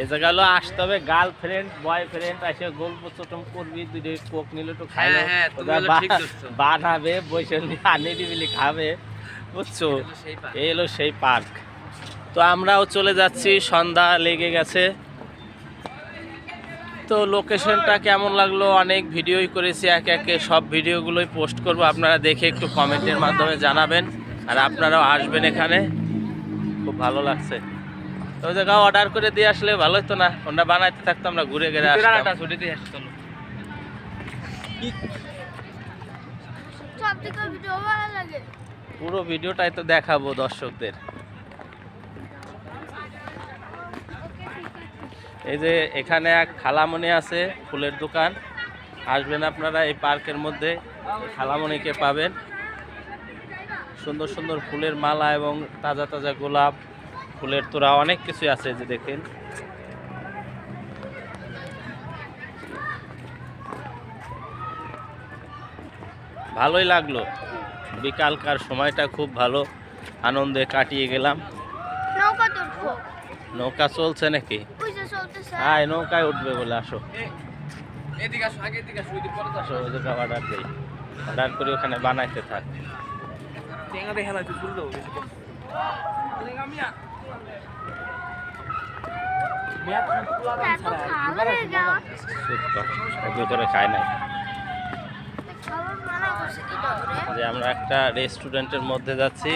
এ জায়গা হলো আসতে হবে গার্লফ্রেন্ড বয়ফ্রেন্ড এসে গল্প চটম করবি দুটো কোক নিলে একটু খাইলো। হ্যাঁ, হ্যাঁ। বানাবে বসে আনে খাবে। বুঝছ? এই হলো সেই পার্ক তো আমরাও চলে যাচ্ছি সন্ধ্যা লেগে গেছে। তো লোকেশনটা কেমন লাগল? অনেক ভিডিওই করেছি একে একে সব ভিডিওগুলোই পোস্ট করব। আপনারা দেখে একটু কমেন্টের মাধ্যমে জানাবেন। আর আপনারাও আসবেন এখানে। খুব ভালো লাগছে। তো ওই জায়গা অর্ডার করে দিয়ে আসলে ভালো হতো না। ওটা বানাইতে থাকতো আমরা ঘুরে ঘুরে ভিতরে আসতাম। ছুটি দিয়ে আসি, চলো। সব থেকে ভিডিও ভালো লাগে? পুরো ভিডিওটাই তো দেখাবো দর্শকদের। এই যে এখানে এক খালামণি আছে ফুলের দোকান। আসবেন আপনারা এই পার্কের মধ্যে খালামণিকে পাবেন। সুন্দর সুন্দর ফুলের মালা এবং তাজা তাজা গোলাপ। ফুলের তোরা অনেক কিছু আছে যে দেখেন। ভালোই লাগল। বিকালকার সময়টা খুব ভালো আনন্দে কাটিয়ে গেলাম। নৌকা চলছে নাকি? হ্যাঁ নৌকায় উঠবে বলে আসো। ওই জায়গা অর্ডার দিই। অর্ডার করে ওখানে বানাইতে থাক। খায় নাই আমরা একটা রেস্টুরেন্টের মধ্যে যাচ্ছি